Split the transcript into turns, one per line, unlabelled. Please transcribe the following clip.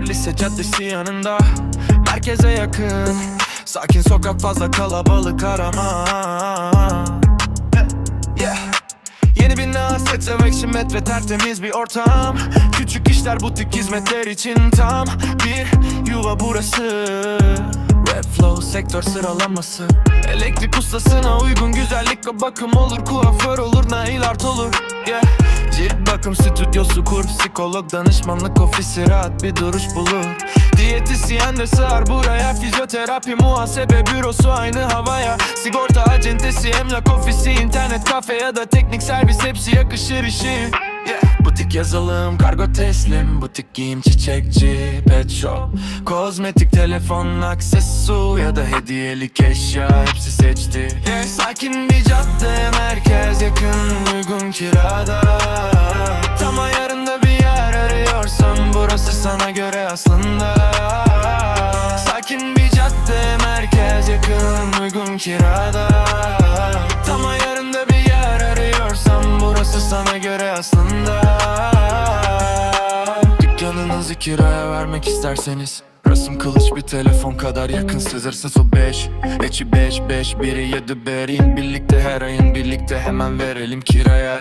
var lise caddesi yanında. Merkeze yakın. Sakin sokak fazla kalabalık arama. Yeah. Yeni bina set sevmek için metre tertemiz bir ortam. Küçük işler butik hizmetler için tam Bir yuva burası. Rap flow sektör sıralaması. Elektrik ustasına uygun güzellik ve bakım olur Kuaför olur nail. Cilt bakım stüdyosu kur Psikolog danışmanlık ofisi rahat bir duruş bulur. Diyetisyen de sığar buraya Fizyoterapi muhasebe bürosu aynı havaya. Sigorta acentesi emlak ofisi internet kafe ya da teknik servis hepsi yakışır işi. Yeah. Butik yazılım kargo teslim Butik giyim çiçekçi pet shop. Kozmetik telefon aksesu ya da hediyelik eşya hepsi seçti. Yeah. Sakin bir cadde merkez yakın uygun kirada sana göre aslında. Sakin bir cadde merkez yakın uygun kirada. Tam ayarında bir yer arıyorsan burası sana göre aslında. Dükkanınızı kiraya vermek isterseniz Rasım kılıç bir telefon kadar yakın sızırsız o beş Eçi beş beş biri yedi berin. Birlikte her ayın birlikte hemen verelim kiraya